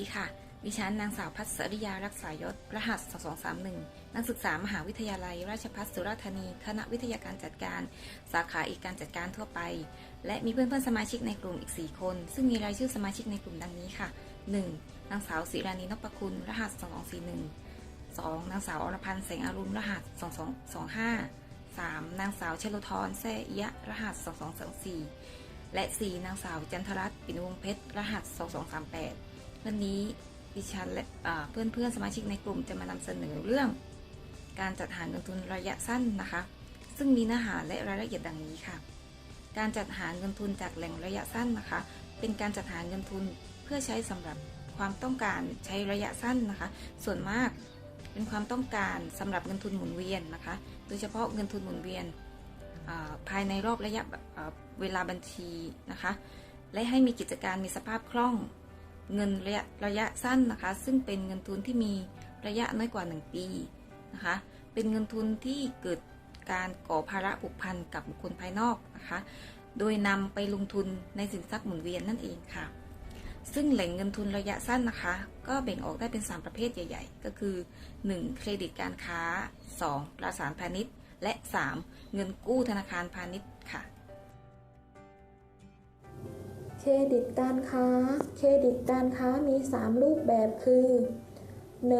ดีค่ะ ดิฉันนางสาวพัชริยารักษายศ รหัส 2231 นักศึกษามหาวิทยาลัย ราชภัฏสุราษฎร์ธานี คณะวิทยาการจัดการ สาขาอีกการจัดการทั่วไป และมีเพื่อนๆสมาชิกในกลุ่มอีก 4 คน ซึ่งมีรายชื่อสมาชิกในกลุ่มดังนี้ค่ะ 1. นางสาวศิรานีนพคุณ รหัส 2241 2. นางสาวอรพันธ์แสงอรุณ รหัส 2225 3. นางสาวเชลโลทรแซ่ยะ รหัส 2224 และ 4 นางสาวจันทรัตน์ปิ่นวงศ์เพชร รหัส 2238 วันนี้ดิฉันและเพื่อนเพื่อนๆสมาชิกในกลุ่มจะมานำเสนอเรื่อง การจัดหาเงินทุนระยะสั้นนะคะ ซึ่งมีเนื้อหาและรายละเอียดดังนี้ค่ะ การจัดหาเงินทุนจากแหล่งระยะสั้นนะคะ เป็นการจัดหาเงินทุนเพื่อใช้สำหรับความต้องการใช้ระยะสั้นนะคะ ส่วนมากเป็นความต้องการสำหรับเงินทุนหมุนเวียนนะคะ โดยเฉพาะเงินทุนหมุนเวียนภายในรอบระยะเวลาบัญชีนะคะ และให้มีกิจการมีสภาพคล่อง เงินระยะระยะสั้นนะคะ ซึ่งเป็นเงินทุนที่มีระยะน้อยกว่า 1 ปีนะคะ เป็นเงินทุนที่เกิดการก่อภาระผูกพันกับบุคคลภายนอกนะคะ โดยนำไปลงทุนในสินทรัพย์หมุนเวียนนั่นเองค่ะ ซึ่งแหล่งเงินทุนระยะสั้นนะคะ ก็แบ่งออกได้เป็น 3 ประเภทใหญ่ ๆ ก็คือ 1. เครดิตการค้า 2. ตราสารพาณิชย์ และ 3. เงินกู้ธนาคารพาณิชย์ เครดิตการค้า เครดิตการค้ามี 3 รูปแบบคือ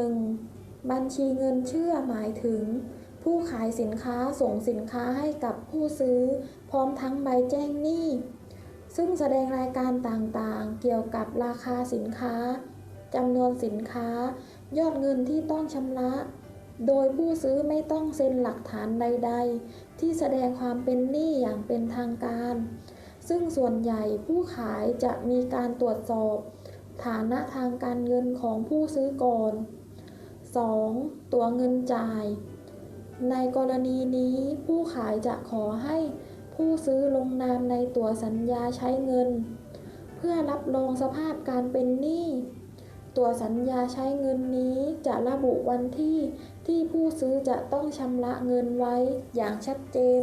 1. บัญชีเงินเชื่อหมายถึง ผู้ขายสินค้าส่งสินค้าให้กับผู้ซื้อ พร้อมทั้งใบแจ้งหนี้ ซึ่งแสดงรายการต่างๆ เกี่ยวกับราคาสินค้าจำนวนสินค้า ยอดเงินที่ต้องชำระ โดยผู้ซื้อไม่ต้องเซ็นหลักฐานใด ๆ ที่แสดงความเป็นหนี้อย่างเป็นทางการ ซึ่งส่วนใหญ่ผู้ขายจะมีการตรวจสอบ ฐานะทางการเงินของผู้ซื้อก่อน 2. ตัวเงินจ่าย ในกรณีนี้ผู้ขายจะขอให้ผู้ซื้อลงนามในตัวสัญญาใช้เงิน เพื่อรับรองสภาพการเป็นหนี้ตัวสัญญาใช้เงินนี้จะระบุวันที่ที่ผู้ซื้อจะต้องชำระเงินไว้อย่างชัดเจน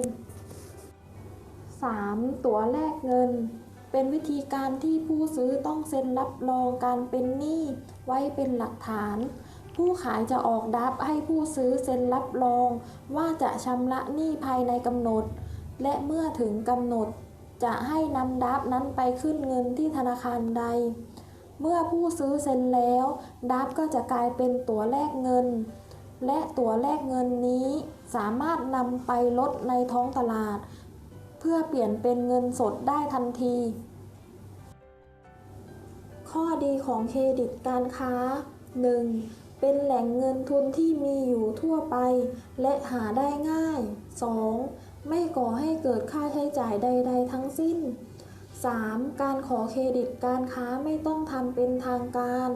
3. ตั๋วแลกเงิน เป็นวิธีการที่ผู้ซื้อต้องเซ็นรับรองการเป็นหนี้ไว้เป็นหลักฐาน ผู้ขายจะออกดับให้ผู้ซื้อเซ็นรับรอง ว่าจะชำระหนี้ภายในกำหนด และเมื่อถึงกำหนด จะให้นำดับนั้นไปขึ้นเงินที่ธนาคารใด เมื่อผู้ซื้อเซ็นแล้วดับก็จะกลายเป็นตั๋วแลกเงิน และตั๋วแลกเงินนี้สามารถนำไปลดในท้องตลาด เพื่อเปลี่ยนเป็นเงินสดได้ทันที ข้อดีของเครดิตการค้า 1. เป็นแหล่งเงินทุนที่มีอยู่ทั่วไป และหาได้ง่าย 2. ไม่ก่อให้เกิดค่าใช้จ่ายใด ๆ ทั้งสิ้น 3. การขอเครดิตการค้าไม่ต้องทำเป็นทางการ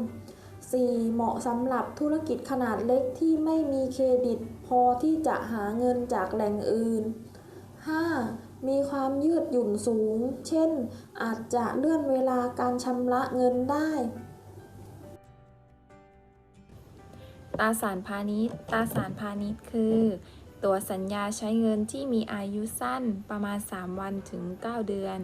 4. เหมาะสำหรับธุรกิจขนาดเล็กที่ไม่มีเครดิต พอที่จะหาเงินจากแหล่งอื่น 5. มีความยืดหยุ่นสูง เช่น อาจจะเลื่อนเวลาการชำระเงินได้ ตราสารพาณิชย์ ตราสารพาณิชย์คือ ตัวสัญญาใช้เงินที่มีอายุสั้นประมาณ 3 วันถึง 9 เดือน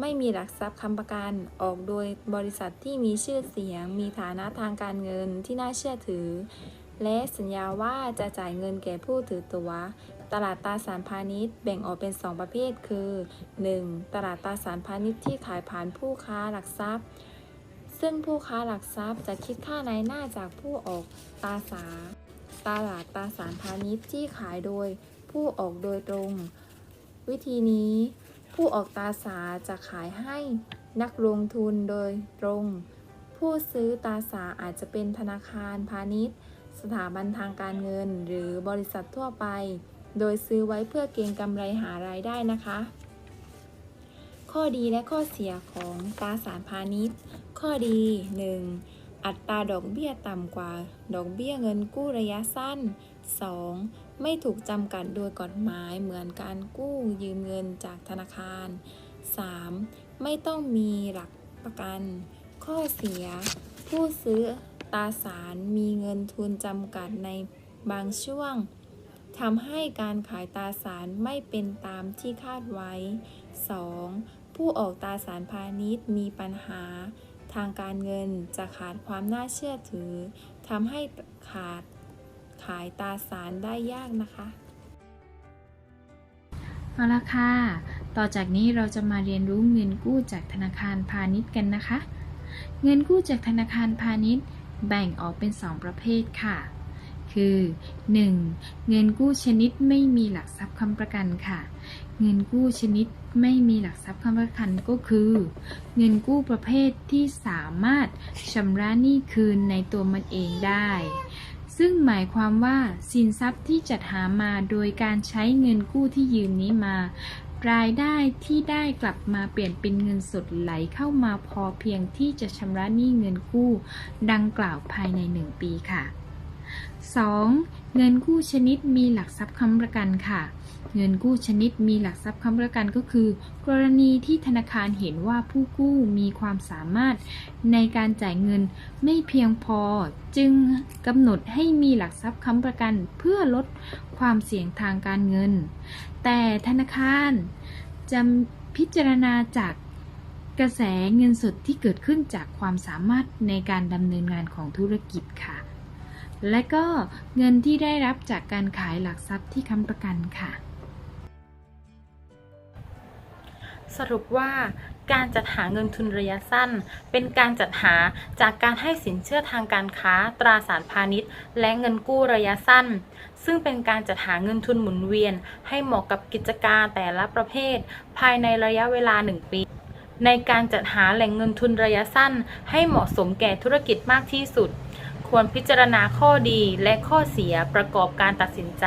ไม่มีหลักทรัพย์ค้ำประกัน ออกโดยบริษัทที่มีชื่อเสียง มีฐานะทางการเงินที่น่าเชื่อถือ และสัญญาว่าจะจ่ายเงินแก่ผู้ถือตัว ตลาดตราสารพาณิชย์แบ่งออกเป็น 2 ประเภท คือ 1. ตลาดตราสารพาณิชย์ที่ขายผ่านผู้ค้าหลักทรัพย์ ซึ่งผู้ค้าหลักทรัพย์จะคิดค่าในหน้าจากผู้ออกตราสารตลาดตราสารพาณิชย์ที่ขายโดยผู้ออกโดยตรง วิธีนี้ ผู้ออกตราสารจะขายให้นักลงทุนโดยตรง ผู้ซื้อตราสารอาจจะเป็นธนาคารพาณิชย์สถาบันทางการเงินหรือบริษัททั่วไป โดยซื้อไว้เพื่อเก็งกำไรหารายได้นะคะ ข้อดีและข้อเสียของตราสารพาณิชย์ ข้อดี 1. อัตราดอกเบี้ยต่ำกว่า ดอกเบี้ยเงินกู้ระยะสั้น 2. ไม่ถูกจำกัดโดยกฎหมายเหมือนการกู้ยืมเงินจากธนาคาร 3. ไม่ต้องมีหลักประกัน ข้อเสีย ผู้ซื้อตราสารมีเงินทุนจำกัดในบางช่วง ทำให้การขายตราสารไม่เป็นตามที่คาดไว้ 2. ผู้ออกตราสารพาณิชย์มีปัญหา ทางการเงินจะขาดความน่าเชื่อถือทำให้ขาดขายตราสารได้ยากนะคะ เอาละค่ะ ต่อจากนี้เราจะมาเรียนรู้เงินกู้จากธนาคารพาณิชย์กันนะคะ เงินกู้จากธนาคารพาณิชย์แบ่งออกเป็น 2 ประเภทค่ะ คือ 1. เงินกู้ชนิดไม่มีหลักทรัพย์ค้ำประกันค่ะ เงินกู้ชนิดไม่มีหลักทรัพย์ค้ำประกันก็คือ เงินกู้ประเภทที่สามารถชำระหนี้คืนในตัวมันเองได้ ซึ่งหมายความว่าสินทรัพย์ที่จัดหามาโดยการใช้เงินกู้ที่ยืมนี้มารายได้ที่ได้กลับมาเปลี่ยนเป็นเงินสดไหลเข้ามาพอเพียงที่จะชำระหนี้เงินกู้ ดังกล่าวภายใน 1 ปีค่ะ 2. เงินกู้ชนิดมีหลักทรัพย์ค้ำประกันค่ะ เงินกู้ชนิดมีหลักทรัพย์ค้ำประกันก็คือ กรณีที่ธนาคารเห็นว่าผู้กู้มีความสามารถในการจ่ายเงินไม่เพียงพอ จึงกำหนดให้มีหลักทรัพย์ค้ำประกันเพื่อลดความเสี่ยงทางการเงิน แต่ธนาคารจะพิจารณาจากกระแสเงินสดที่เกิดขึ้นจากความสามารถในการดำเนินงานของธุรกิจค่ะ และก็เงินที่ได้รับจากการขายหลักทรัพย์ที่ค้ำประกันค่ะ สรุปว่าการจัดหาเงินทุนระยะสั้น เป็นการจัดหาจากการให้สินเชื่อทางการค้า ตราสารพาณิชย์ และเงินกู้ระยะสั้น ซึ่งเป็นการจัดหาเงินทุนหมุนเวียน ให้เหมาะกับกิจการแต่ละประเภท ภายในระยะเวลา 1 ปี ในการจัดหาแหล่งเงินทุนระยะสั้น ให้เหมาะสมแก่ธุรกิจมากที่สุด ควรพิจารณาข้อดีและข้อเสียประกอบการตัดสินใจ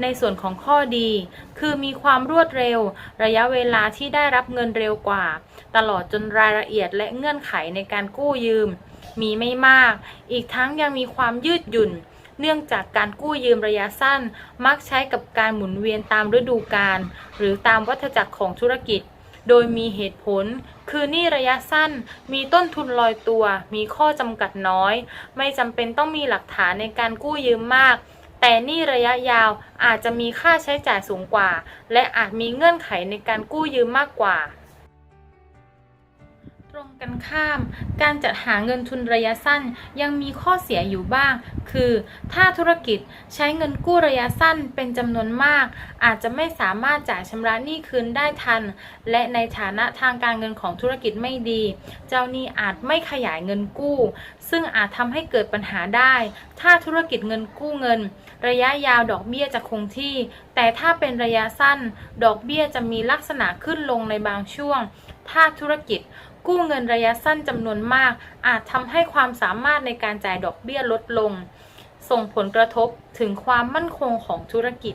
ในส่วนของข้อดี คือมีความรวดเร็ว ระยะเวลาที่ได้รับเงินเร็วกว่า ตลอดจนรายละเอียดและเงื่อนไขในการกู้ยืม มีไม่มาก อีกทั้งยังมีความยืดหยุ่น เนื่องจากการกู้ยืมระยะสั้น มักใช้กับการหมุนเวียนตามฤดูกาลหรือตามวัฏจักรของธุรกิจ โดยมีเหตุผล คือหนี้ระยะสั้น มีต้นทุนลอยตัว มีข้อจำกัดน้อย ไม่จำเป็นต้องมีหลักฐานในการกู้ยืมมาก แต่หนี้ระยะยาวอาจจะมีค่าใช้จ่ายสูงกว่า และอาจมีเงื่อนไขในการกู้ยืมมากกว่าตรงกันข้าม การจัดหาเงินทุนระยะสั้นยังมีข้อเสียอยู่บ้าง คือ ถ้าธุรกิจใช้เงินกู้ระยะสั้นเป็นจำนวนมาก อาจจะไม่สามารถจ่ายชำระหนี้คืนได้ทัน และในฐานะทางการเงินของธุรกิจไม่ดี เจ้าหนี้อาจไม่ขยายเงินกู้ ซึ่งอาจทำให้เกิดปัญหาได้ ถ้าธุรกิจเงินกู้เงิน ระยะยาวดอกเบี้ยจะคงที่ แต่ถ้าเป็นระยะสั้น ดอกเบี้ยจะมีลักษณะขึ้นลงในบางช่วง ถ้าธุรกิจกู้เงินระยะสั้นจำนวนมาก อาจทำให้ความสามารถในการจ่ายดอกเบี้ยลดลง ส่งผลกระทบถึงความมั่นคงของธุรกิจ